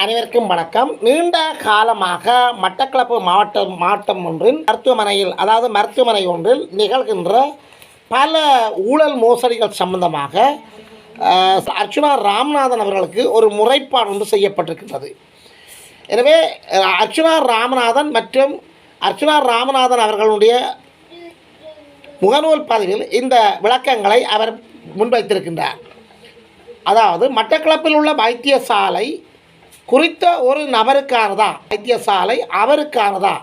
அனைவருக்கும் வணக்கம். நீண்ட காலமாக மட்டக்களப்பு மாவட்டம் மாவட்டம் ஒன்றில் மருத்துவமனையில் அதாவது மருத்துவமனை ஒன்றில் நிகழ்கின்ற பல ஊழல் மோசடிகள் சம்பந்தமாக அர்ச்சுனா ராமநாதன் அவர்களுக்கு ஒரு முறைப்பாடு ஒன்று செய்யப்பட்டிருக்கின்றது. எனவே அர்ச்சுனா ராமநாதன் மற்றும் அர்ச்சுனா ராமநாதன் அவர்களுடைய முகநூல் பதிவில் இந்த விளக்கங்களை அவர் முன்வைத்திருக்கின்றார். அதாவது மட்டக்களப்பில் உள்ள வைத்தியசாலை குறித்த ஒரு நபருக்கானதா? வைத்தியசாலை அவருக்கானதா?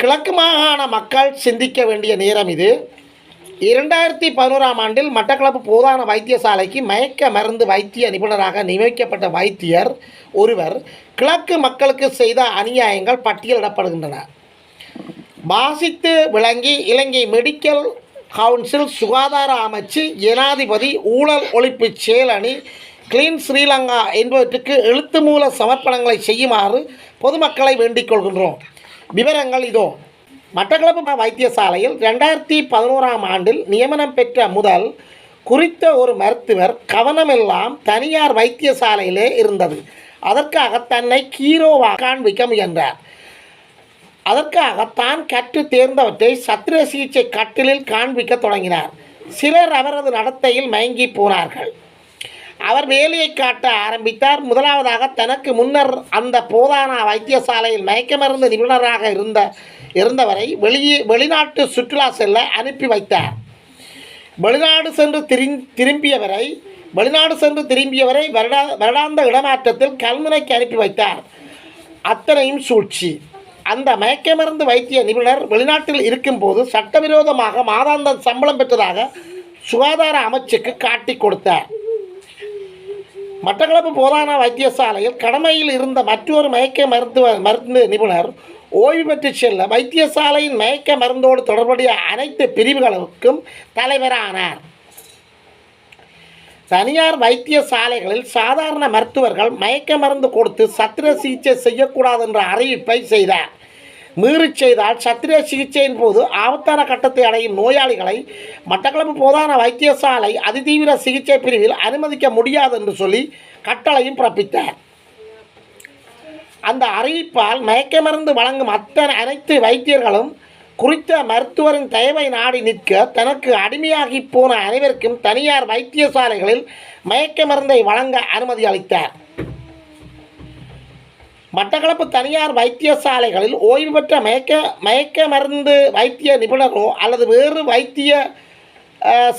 கிழக்கு மாகாண மக்கள் சிந்திக்க வேண்டிய நேரம் இது. இரண்டாயிரத்தி பதினோராம் ஆண்டில் மட்டக்களப்பு போதான வைத்தியசாலைக்கு மயக்க மருந்து வைத்திய நிபுணராக நியமிக்கப்பட்ட வைத்தியர் ஒருவர் கிழக்கு மக்களுக்கு செய்த அநியாயங்கள் பட்டியலிடப்படுகின்றன. வாசித்து விளங்கி இலங்கை மெடிக்கல் கவுன்சில் சுகாதார அமைச்சு ஜனாதிபதி ஊழல் ஒழிப்பு செயலணி கிளீன் ஸ்ரீலங்கா என்பவற்றுக்கு எழுத்து மூல சமர்ப்பணங்களை செய்யுமாறு பொதுமக்களை வேண்டிக் கொள்கின்றோம். விவரங்கள் இதோ. மட்டக்களப்பு வைத்தியசாலையில் ரெண்டாயிரத்தி பதினோராம் ஆண்டில் நியமனம் பெற்ற முதல் குறித்த ஒரு மருத்துவர் கவனமெல்லாம் தனியார் வைத்தியசாலையிலே இருந்தது. அதற்காக தன்னை கீரோவாக காண்பிக்க முயன்றார். அதற்காக தான் கற்று தேர்ந்தவற்றை சத்திர சிகிச்சை கட்டிலில் காண்பிக்க தொடங்கினார். சிலர் அவரது நடத்தையில் மயங்கி போனார்கள். அவர் வேலையை காட்ட ஆரம்பித்தார். முதலாவதாக தனக்கு முன்னர் அந்த போதானா வைத்தியசாலையில் மயக்க மருந்து நிபுணராக இருந்த இருந்தவரை வெளியே வெளிநாட்டு சுற்றுலா செல்ல அனுப்பி வைத்தார். வெளிநாடு சென்று திரு திரும்பியவரை வெளிநாடு சென்று திரும்பியவரை வருடா வருடாந்த இடமாற்றத்தில் கல்முனைக்கு அனுப்பி வைத்தார். அத்தனையும் சூழ்ச்சி. அந்த மயக்க மருந்து வைத்திய நிபுணர் வெளிநாட்டில் இருக்கும்போது சட்டவிரோதமாக மாதாந்த சம்பளம் பெற்றதாக சுகாதார அமைச்சுக்கு காட்டி கொடுத்தார். மட்டக்களப்பு போதான வைத்தியசாலையில் கடமையில் இருந்த மற்றொரு மயக்க மருத்துவ மருந்து நிபுணர் ஓய்வு பெற்று செல்ல வைத்தியசாலையின் மயக்க மருந்தோடு தொடர்புடைய அனைத்து பிரிவுகளுக்கும் தலைவரானார். தனியார் வைத்தியசாலைகளில் சாதாரண மருத்துவர்கள் மயக்க மருந்து கொடுத்து சத்திர சிகிச்சை செய்யக்கூடாது என்ற அறிவிப்பை செய்தார். மீறிச் செய்தால் சத்திரிய சிகிச்சையின் போது ஆபத்தான கட்டத்தை அடையும் நோயாளிகளை மட்டக்களப்பு போதான வைத்தியசாலை அதிதீவிர சிகிச்சை பிரிவில் அனுமதிக்க முடியாது என்று சொல்லி கட்டளையும் பிறப்பித்தார். அந்த அறிவிப்பால் மயக்க மருந்து வழங்கும் அத்தனை அனைத்து வைத்தியர்களும் குறித்த மருத்துவரின் தயவை நாடி நிற்க தனக்கு அடிமையாகி போன அனைவருக்கும் தனியார் வைத்தியசாலைகளில் மயக்க மருந்தை வழங்க அனுமதி அளித்தார். மட்டக்களப்பு தனியார் வைத்தியசாலைகளில் ஓய்வு பெற்ற மயக்க மயக்க மருந்து வைத்திய நிபுணரோ அல்லது வேறு வைத்திய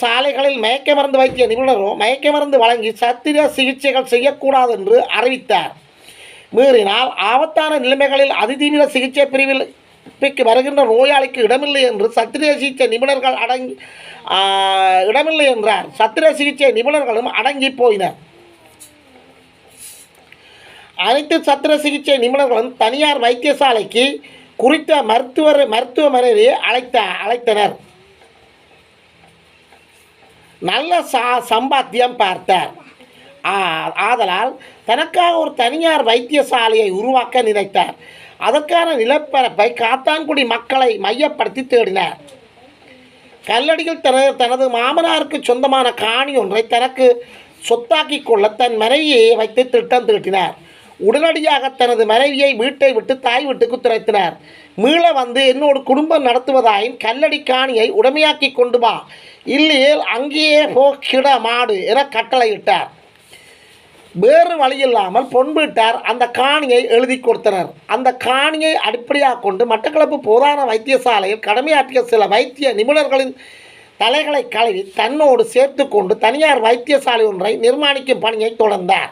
சாலைகளில் மயக்க மருந்து வைத்திய நிபுணரோ மயக்க மருந்து வழங்கி சத்திர சிகிச்சைகள் செய்யக்கூடாது என்று அறிவித்தார். மீறினால் ஆபத்தான நிலைமைகளில் அதிதீவிர சிகிச்சை பிரிவில் பிக்கு வருகின்ற நோயாளிக்கு இடமில்லை என்று சத்திரிய சிகிச்சை நிபுணர்கள் அடங்கி இடமில்லை என்றார். சத்திர சிகிச்சை நிபுணர்களும் அடங்கி போயினர். அனைத்து சத்திர சிகிச்சை நிபுணர்களும் தனியார் வைத்தியசாலைக்கு குறித்த மருத்துவர் மருத்துவமனையை அழைத்த அழைத்தனர். நல்ல சா சம்பாத்தியம் பார்த்தார். ஆதலால் தனக்காக ஒரு தனியார் வைத்தியசாலையை உருவாக்க நினைத்தார். அதற்கான நிலப்பரப்பை காத்தான்குடி மக்களை மையப்படுத்தி தேடினார். கல்லடியில் தனது தனது மாமனாருக்கு சொந்தமான காணி ஒன்றை தனக்கு சொத்தாக்கி கொள்ள தன் மனைவியை வைத்து திட்டம் தீட்டினார். உடனடியாக தனது மனைவியை வீட்டை விட்டு தாய் வீட்டுக்கு துரைத்தினார். மீள வந்து என்னோடு குடும்பம் நடத்துவதாயின் கல்லடி காணியை உடமையாக்கி கொண்டு வா. இல்லையேல் அங்கேயே போக்கிட மாடு என கட்டளையிட்டார். வேறு வழியில்லாமல் பொன் வீட்டார் அந்த காணியை எழுதி கொடுத்தனர். அந்த காணியை அடிப்படையாக கொண்டு மட்டக்களப்பு போதான வைத்தியசாலையில் கடமையாற்றிய சில வைத்திய நிபுணர்களின் தலைகளை கழுவி தன்னோடு சேர்த்து கொண்டு தனியார் வைத்தியசாலை ஒன்றை நிர்மாணிக்கும் பணியை தொடர்ந்தார்.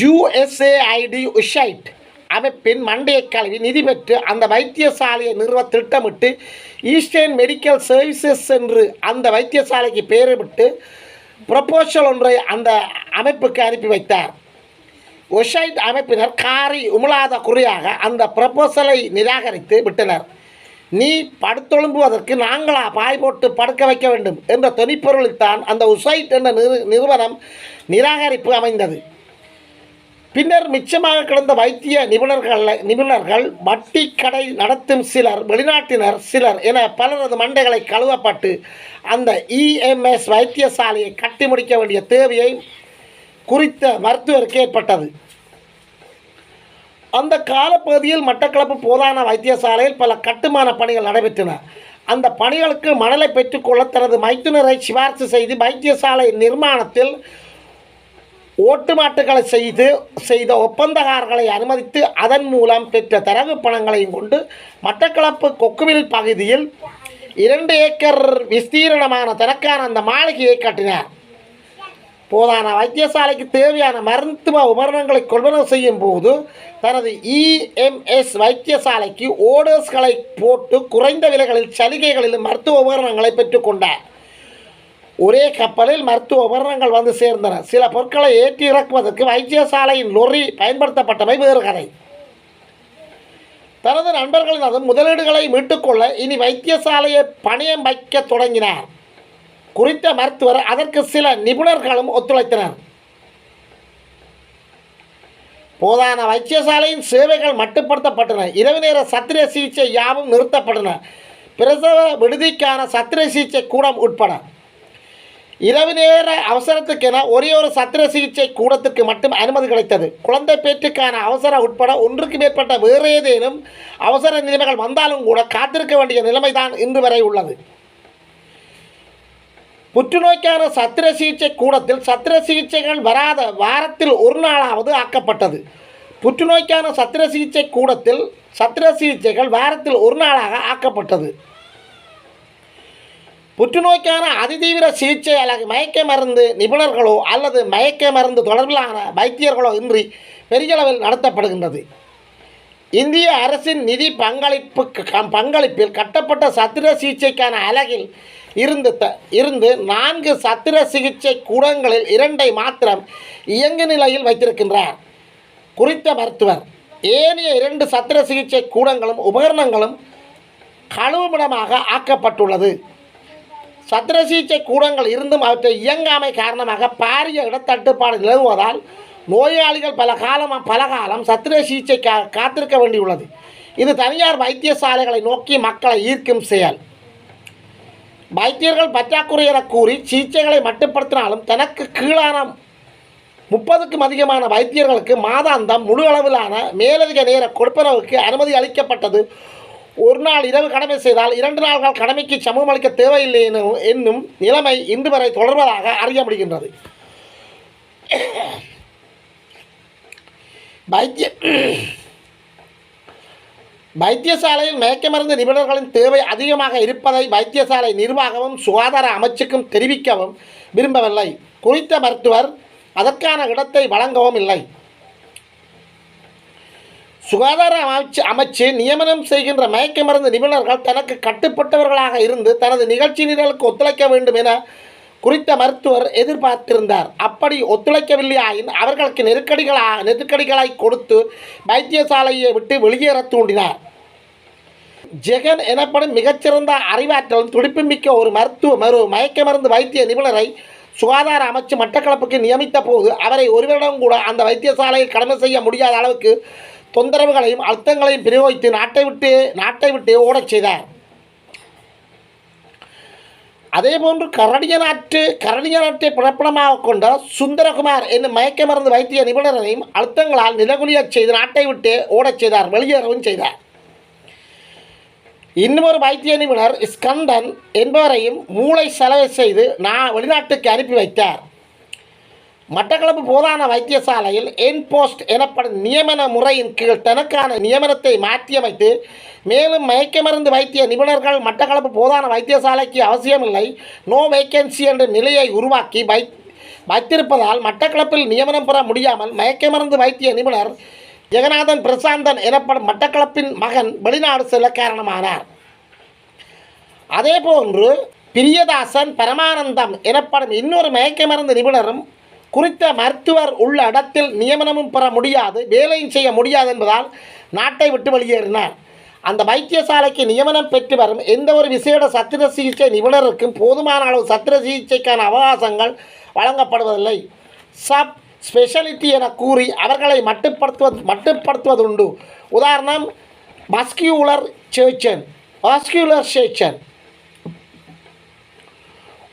USAID USAID. அமைப்பின் மண்டையக் கல்வி நிதி பெற்று அந்த வைத்தியசாலையை நிறுவ திட்டமிட்டு ஈஸ்டர்ன் மெடிக்கல் சர்வீசஸ் என்று அந்த வைத்தியசாலைக்கு பெயரிட்டு ப்ரப்போசல் ஒன்றை அந்த அமைப்புக்கு அனுப்பி வைத்தார். ஒஷைட் அமைப்பினர் காரி உமிழாத குறியாக அந்த ப்ரப்போசலை நிராகரித்து விட்டனர். நீ படுத்தொழும்புவதற்கு நாங்களா பாய் போட்டு படுக்க வைக்க வேண்டும் என்ற தொனிப்பொருளில்தான் அந்த உசைட் என்ற நிறு நிறுவனம் நிராகரிப்பு அமைந்தது. பின்னர் மிச்சமாக கிடந்த வைத்திய நிபுணர்கள் நிபுணர்கள் வட்டி கடை நடத்தும் சிலர் வெளிநாட்டினர் சிலர் என பலரது மண்டைகளை கழுவப்பட்டு அந்த இஎம்எஸ் வைத்தியசாலையை கட்டி முடிக்க வேண்டிய தேவையை குறித்த மருத்துவருக்கு ஏற்பட்டது. அந்த காலப்பகுதியில் மட்டக்களப்பு போதான வைத்தியசாலையில் பல கட்டுமான பணிகள் நடைபெற்றன. அந்த பணிகளுக்கு மணலை பெற்றுக்கொள்ள தனது மைத்துனரை சிபார்சு செய்து வைத்தியசாலை நிர்மாணத்தில் ஓட்டுமாட்டுகளை செய்து செய்த ஒப்பந்தக்காரர்களை அனுமதித்து அதன் மூலம் பெற்ற தரகு பணங்களையும் கொண்டு மட்டக்களப்பு கொக்குவில் பகுதியில் இரண்டு ஏக்கர் விஸ்தீரணமான தனக்கான அந்த மாளிகையை கட்டினார். போதான வைத்தியசாலைக்கு தேவையான மருத்துவ உபகரணங்களை கொள்வனவு செய்யும் போது தனது இஎம்எஸ் வைத்தியசாலைக்கு ஓடர்ஸ்களை போட்டு குறைந்த விலைகளில் சலுகைகளில் மருத்துவ உபகரணங்களை பெற்றுக்கொண்டார் ஒரே கப்பலில் மருத்துவ உபகரணங்கள் வந்து சேர்ந்தன. சில பொருட்களை ஏற்றி இறக்குவதற்கு வைத்தியசாலையின் லொரி பயன்படுத்தப்பட்டவை வேறு கதை. தனது நண்பர்களினதும் முதலீடுகளை மீட்டுக்கொள்ள இனி வைத்தியசாலையை பணியம் வைக்க தொடங்கினார். குறித்த மருத்துவர் அதற்கு சில நிபுணர்களும் ஒத்துழைத்தனர். போதான வைத்தியசாலையின் சேவைகள் மட்டுப்படுத்தப்பட்டன. இரவு நேர சத்திர சிகிச்சை யாவும் நிறுத்தப்பட்டன. பிரசவ விடுதிக்கான சத்திர சிகிச்சை கூடம் உட்பட இரவு நேர அவசரத்துக்கென ஒரே ஒரு சத்திர சிகிச்சை கூடத்துக்கு மட்டும் அனுமதி கிடைத்தது. குழந்தை பேற்றுக்கான அவசர உட்பட ஒன்றுக்கு மேற்பட்ட வேறு ஏதேனும் அவசர நிலைமைகள் வந்தாலும் கூட காத்திருக்க வேண்டிய நிலைமைதான் இன்று வரை உள்ளது. புற்றுநோய்க்கான சத்திர சிகிச்சை கூடத்தில் சத்திர சிகிச்சைகள் வராத வாரத்தில் ஒரு நாளாவது ஆக்கப்பட்டது. புற்றுநோய்க்கான சத்திர சிகிச்சை கூடத்தில் சத்திர சிகிச்சைகள் வாரத்தில் ஒரு நாளாக ஆக்கப்பட்டது. புற்றுநோய்க்கான அதிதீவிர சிகிச்சை அல்லது மயக்க மருந்து நிபுணர்களோ அல்லது மயக்க மருந்து தொடர்பிலான வைத்தியர்களோ இன்றி பெரியளவில் நடத்தப்படுகின்றது. இந்திய அரசின் நிதி பங்களிப்பு பங்களிப்பில் கட்டப்பட்ட சத்திர சிகிச்சைக்கான அலகில் இருந்து த இருந்து நான்கு சத்திர சிகிச்சை கூடங்களில் இரண்டை மாத்திரம் இயங்கு நிலையில் வைத்திருக்கின்றார். குறித்த மருத்துவர் ஏனைய இரண்டு சத்திர சிகிச்சை கூடங்களும் உபகரணங்களும் கழுவுமிடமாக ஆக்கப்பட்டுள்ளது. சத்திர சிகிச்சை கூடங்கள் இருந்தும் அவற்றை இயங்காமை காரணமாக பாரிய இடத்தட்டுப்பாடு நிலவுவதால் நோயாளிகள் பல காலம் பல காலம் சத்திர சிகிச்சை கா காத்திருக்க வேண்டியுள்ளது. இது தனியார் வைத்தியசாலைகளை நோக்கி மக்களை ஈர்க்கும் செயல். வைத்தியர்கள் பற்றாக்குறை என கூறி சிகிச்சைகளை மட்டுப்படுத்தினாலும் தனக்கு கீழான முப்பதுக்கும் அதிகமான வைத்தியர்களுக்கு மாதாந்தம் முழு அளவிலான மேலதிக நேர கொடுப்பனவுக்கு அனுமதி அளிக்கப்பட்டது ஒரு நாள் இரவு கடமை செய்தால் இரண்டு நாள்கள் கடமைக்கு சமூகம் அளிக்க தேவையில்லை என்னும் நிலைமை இன்று வரை தொடர்வதாக அறிய முடிகின்றது. வைத்திய வைத்தியசாலையில் மயக்க மருந்து நிபுணர்களின் தேவை அதிகமாக இருப்பதை வைத்தியசாலை நிர்வாகமும் சுகாதார அமைச்சுக்கும் தெரிவிக்கவும் விரும்பவில்லை. குறித்த மருத்துவர் அதற்கான இடத்தை வழங்கவும் இல்லை. சுகாதார அமைச்சு அமைச்சு நியமனம் செய்கின்ற மயக்க மருந்து நிபுணர்கள் தனக்கு கட்டுப்பட்டவர்களாக இருந்து தனது நிகழ்ச்சி நிரலுக்கு ஒத்துழைக்க வேண்டும் என குறித்த மருத்துவர் எதிர்பார்த்திருந்தார். அப்படி ஒத்துழைக்கவில்லையாயின் அவர்களுக்கு நெருக்கடிகளாக நெருக்கடிகளை கொடுத்து வைத்தியசாலையை விட்டு வெளியேற தூண்டினார். ஜெகன் எனப்படும் மிகச்சிறந்த அறிவாற்றலும் துடிப்புமிக்க ஒரு மருத்துவ மரு மயக்க மருந்து வைத்திய நிபுணரை சுகாதார அமைச்சு மட்டக்களப்புக்கு நியமித்த போது அவரை ஒருவரிடம் கூட அந்த வைத்தியசாலையில் கடமை செய்ய முடியாத அளவுக்கு தொந்தரவுகளையும் அழுத்தங்களையும் பிரயோகித்து நாட்டை விட்டு நாட்டை விட்டு ஓடச் செய்தார். அதேபோன்று கரடிய நாட்டு கரடிய நாட்டை பிறப்பிடமாக கொண்ட சுந்தரகுமார் என்னும் மயக்க மருந்து வைத்திய நிபுணரையும் அழுத்தங்களால் நிலகுலியச் செய்து நாட்டை விட்டு ஓடச் செய்தார் வெளியேறவும் செய்தார். இன்னொரு வைத்திய நிபுணர் ஸ்கந்தன் என்பவரையும் மூளை செலவு செய்து நான் வெளிநாட்டுக்கு அனுப்பி வைத்தார். மட்டக்களப்பு போதான வைத்தியசாலையில் என் போஸ்ட் எனப்படும் நியமன முறையின் கீழ் தனக்கான நியமனத்தை மாற்றியமைத்து மேலும் மயக்க மருந்து வைத்திய நிபுணர்கள் மட்டக்களப்பு போதான வைத்தியசாலைக்கு அவசியமில்லை நோ வேக்கன்சி என்ற நிலையை உருவாக்கி வை வைத்திருப்பதால் மட்டக்களப்பில் நியமனம் பெற முடியாமல் மயக்க மருந்து வைத்திய நிபுணர் ஜெகநாதன் பிரசாந்தன் எனப்படும் மட்டக்களப்பின் மகன் வெளிநாடு செல்ல காரணமானார். அதேபோன்று பிரியதாசன் பரமானந்தம் எனப்படும் இன்னொரு மயக்க மருந்து நிபுணரும் குறித்த மருத்துவர் உள்ள இடத்தில் நியமனமும் பெற முடியாது வேலையும் செய்ய முடியாது என்பதால் நாட்டை விட்டு வெளியேறினார். அந்த வைத்தியசாலைக்கு நியமனம் பெற்று வரும் எந்த ஒரு விசேட சத்திர சிகிச்சை நிபுணருக்கும் போதுமான அளவு சத்திர சிகிச்சைக்கான அவகாசங்கள் வழங்கப்படுவதில்லை. சப் ஸ்பெஷலிட்டி என கூறி அவர்களை மட்டுப்படுத்துவது மட்டுப்படுத்துவதுண்டு. உதாரணம் மஸ்கியூலர் சேச்சன் வாஸ்கியூலர் சேச்சன்.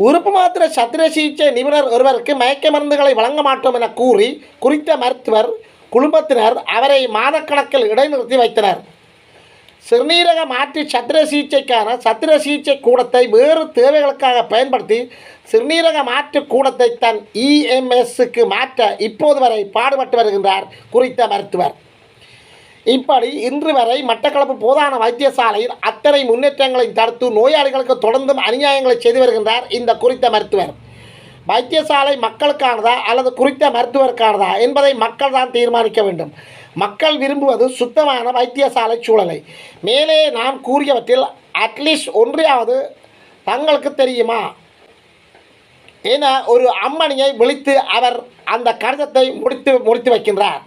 உறுப்பு மாத்திர சத்திர சிகிச்சை நிபுணர் ஒருவருக்கு மயக்க மருந்துகளை வழங்க மாட்டோம் என கூறி குறித்த மருத்துவர் குடும்பத்தினர் அவரை மாதக்கணக்கில் இடைநிறுத்தி வைத்தனர். சிறுநீரக மாற்றி சத்திர சிகிச்சைக்கான சத்திர சிகிச்சை கூடத்தை வேறு தேவைகளுக்காக பயன்படுத்தி சிறுநீரக மாற்று கூடத்தை தன் இஎம்எஸ்க்கு மாற்ற இப்போது வரை பாடுபட்டு வருகின்றார் குறித்த மருத்துவர். இப்படி இன்று வரை மட்டக்களப்பு போதான வைத்தியசாலையில் அத்தனை முன்னேற்றங்களை தடுத்து நோயாளிகளுக்கு தொடர்ந்தும் அநியாயங்களை செய்து வருகின்றார் இந்த குறித்த மருத்துவர். வைத்தியசாலை மக்களுக்கானதா அல்லது குறித்த மருத்துவருக்கானதா என்பதை மக்கள் தான் தீர்மானிக்க வேண்டும். மக்கள் விரும்புவது சுத்தமான வைத்தியசாலை சூழலை. மேலே நான் கூறியவற்றில் அட்லீஸ்ட் ஒன்றையாவது தங்களுக்கு தெரியுமா? என ஒரு அம்மணியை விழித்து அவர் அந்த கடிதத்தை முடித்து முடித்து வைக்கின்றார்.